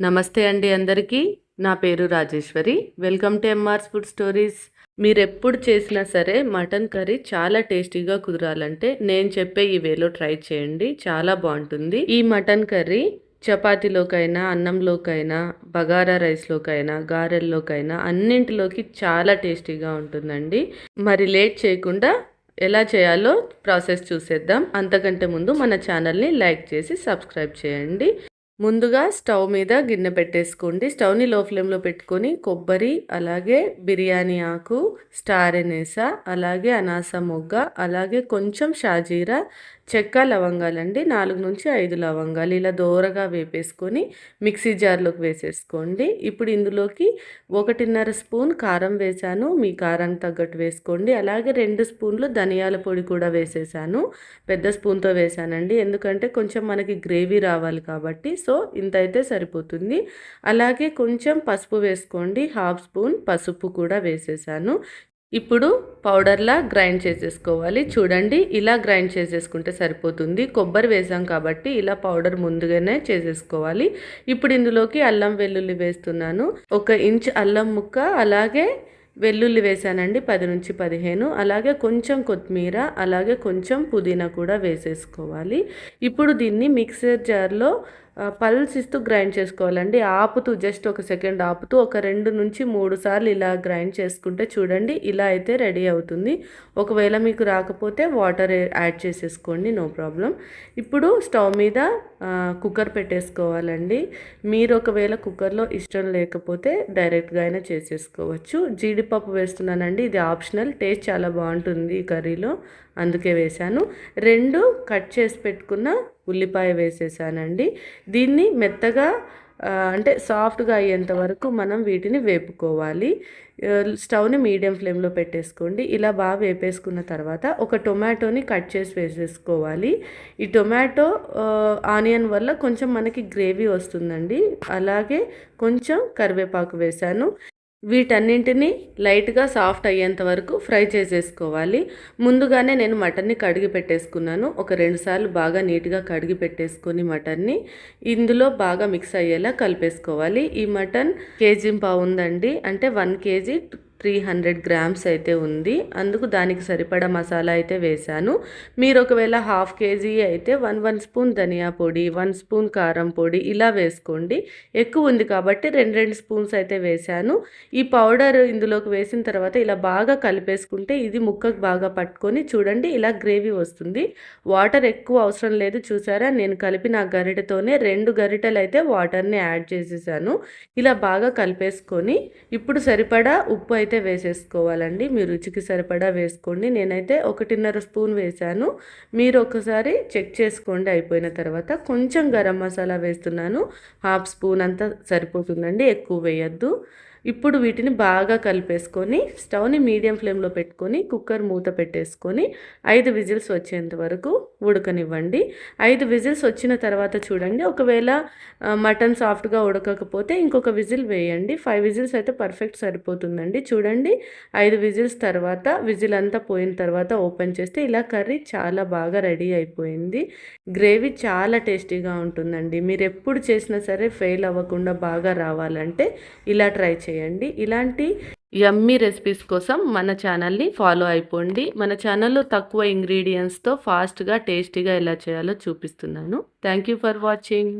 నమస్తే అండి అందరికీ. నా పేరు Rajeshwari. Welcome to MRS food stories. మీరు ఎప్పుడు చేసినా సరే మటన్ కర్రీ చాలా టేస్టీగా కుదరాలంటే నేను చెప్పే ఈ వేలో ట్రై చేయండి. చాలా బాగుంటుంది. ఈ మటన్ కర్రీ చపాతీలోకైనా అన్నంలోకైనా బగారా రైస్లోకైనా గారెల్లోకైనా అన్నింటిలోకి చాలా టేస్టీగా ఉంటుందండి. మరి లేట్ చేయకుండా ఎలా చేయాలో ప్రాసెస్ చూసేద్దాం. అంతకంటే ముందు మన ఛానల్ని లైక్ చేసి సబ్స్క్రైబ్ చేయండి. ముందుగా స్టవ్ మీద గిన్నె పెట్టేసుకోండి. స్టవ్ని లో ఫ్లేమ్లో పెట్టుకొని కొబ్బరి అలాగే బిర్యానీ ఆకు స్టార్ ఎనేస అలాగే అనాస మొగ్గ అలాగే కొంచెం షాజీరా చెక్క లవంగాలండి. నాలుగు నుంచి ఐదు లవంగాలు ఇలా దోరగా వేపేసుకొని మిక్సీ జార్లోకి వేసేసుకోండి. ఇప్పుడు ఇందులోకి ఒకటిన్నర స్పూన్ కారం వేసాను. మీ కారానికి తగ్గట్టు వేసుకోండి. అలాగే రెండు స్పూన్లు ధనియాల పొడి కూడా వేసేసాను. పెద్ద స్పూన్తో వేసానండి. ఎందుకంటే కొంచెం మనకి గ్రేవీ రావాలి కాబట్టి సో ఇంత అయితే సరిపోతుంది. అలాగే కొంచెం పసుపు వేసుకోండి. హాఫ్ స్పూన్ పసుపు కూడా వేసేసాను. ఇప్పుడు పౌడర్లా గ్రైండ్ చేసేసుకోవాలి. చూడండి ఇలా గ్రైండ్ చేసేసుకుంటే సరిపోతుంది. కొబ్బరి వేసాం కాబట్టి ఇలా పౌడర్ ముందుగానే చేసేసుకోవాలి. ఇప్పుడు ఇందులోకి అల్లం వెల్లుల్లి వేస్తున్నాను. ఒక ఇంచ్ అల్లం ముక్క అలాగే వెల్లుల్లి వేసానండి పది నుంచి పదిహేను. అలాగే కొంచెం కొత్తిమీర అలాగే కొంచెం పుదీనా కూడా వేసేసుకోవాలి. ఇప్పుడు దీన్ని మిక్సర్ జార్లో పల్స్ ఇస్తూ గ్రైండ్ చేసుకోవాలండి. ఆపుతూ జస్ట్ ఒక సెకండ్ ఆపుతూ ఒక రెండు నుంచి మూడు సార్లు ఇలా గ్రైండ్ చేసుకుంటే చూడండి ఇలా అయితే రెడీ అవుతుంది. ఒకవేళ మీకు రాకపోతే వాటర్ యాడ్ చేసేసుకోండి నో ప్రాబ్లం. ఇప్పుడు స్టవ్ మీద కుక్కర్ పెట్టేసుకోవాలండి. మీరు ఒకవేళ కుక్కర్లో ఇష్టం లేకపోతే డైరెక్ట్గా అయినా చేసేసుకోవచ్చు. జీడిపప్పు వేస్తున్నానండి ఇది ఆప్షనల్ టేస్ట్ చాలా బాగుంటుంది ఈ కర్రీలో అందుకే వేశాను. రెండు కట్ చేసి పెట్టుకున్న ఉల్లిపాయ వేసేసానండి. దీన్ని మెత్తగా అంటే సాఫ్ట్గా అయ్యేంత వరకు మనం వీటిని వేపుకోవాలి. స్టవ్ని మీడియం ఫ్లేమ్లో పెట్టేసుకోండి. ఇలా బాగా వేపేసుకున్న తర్వాత ఒక టొమాటోని కట్ చేసి వేసేసుకోవాలి. ఈ టొమాటో ఆనియన్ వల్ల కొంచెం మనకి గ్రేవీ వస్తుందండి. అలాగే కొంచెం కరివేపాకు వేశాను వీటన్నింటినీ లైట్గా సాఫ్ట్ అయ్యేంత వరకు ఫ్రై చేసేసుకోవాలి. ముందుగానే నేను మటన్ని కడిగి పెట్టేసుకున్నాను. ఒక రెండు సార్లు బాగా నీట్గా కడిగి పెట్టేసుకొని మటన్ని ఇందులో బాగా మిక్స్ అయ్యేలా కలిపేసుకోవాలి. ఈ మటన్ కేజీ పావు ఉందండి. అంటే one KG three hundred grams అయితే ఉంది. అందుకు దానికి సరిపడా మసాలా అయితే వేశాను. మీరు ఒకవేళ హాఫ్ కేజీ అయితే వన్ వన్ స్పూన్ ధనియా పొడి వన్ స్పూన్ కారం పొడి ఇలా వేసుకోండి. ఎక్కువ ఉంది కాబట్టి రెండు రెండు స్పూన్స్ అయితే వేశాను. ఈ పౌడర్ ఇందులోకి వేసిన తర్వాత ఇలా బాగా కలిపేసుకుంటే ఇది ముక్కకు బాగా పట్టుకొని చూడండి ఇలా గ్రేవీ వస్తుంది. వాటర్ ఎక్కువ అవసరం లేదు చూసారా? నేను కలిపిన గరిటతోనే రెండు గరిటలు అయితే వాటర్ని యాడ్ చేసేసాను. ఇలా బాగా కలిపేసుకొని ఇప్పుడు సరిపడా ఉప్పు అయితే అయితే వేసేసుకోవాలండి. మీ రుచికి సరిపడా వేసుకోండి. నేనైతే ఒకటిన్నర స్పూన్ వేశాను. మీరు ఒకసారి చెక్ చేసుకోండి. అయిపోయిన తర్వాత కొంచెం గరం మసాలా వేస్తున్నాను. హాఫ్ స్పూన్ అంతా సరిపోతుందండి. ఎక్కువ వేయద్దు. ఇప్పుడు వీటిని బాగా కలిపేసుకొని స్టవ్ని మీడియం ఫ్లేమ్లో పెట్టుకొని కుక్కర్ మూత పెట్టేసుకొని ఐదు విజిల్స్ వచ్చేంత వరకు ఉడకనివ్వండి. ఐదు విజిల్స్ వచ్చిన తర్వాత చూడండి ఒకవేళ మటన్ సాఫ్ట్గా ఉడకకపోతే ఇంకొక విజిల్ వేయండి. ఫైవ్ విజిల్స్ అయితే పర్ఫెక్ట్ సరిపోతుందండి. చూడండి ఐదు విజిల్స్ తర్వాత విజిల్ అంతా పోయిన తర్వాత ఓపెన్ చేస్తే ఇలా కర్రీ చాలా బాగా రెడీ అయిపోయింది. గ్రేవీ చాలా టేస్టీగా ఉంటుందండి. మీరు ఎప్పుడు చేసినా సరే ఫెయిల్ అవ్వకుండా బాగా రావాలంటే ఇలా ట్రై చేయండి. చేయండి. ఇలాంటి యమ్మీ రెసిపీస్ కోసం మన ఛానల్ని ఫాలో అయిపోండి. మన ఛానల్లో తక్కువ ఇంగ్రీడియంట్స్తో ఫాస్ట్గా టేస్టీగా ఎలా చేయాలో చూపిస్తున్నాను. Thank you for watching.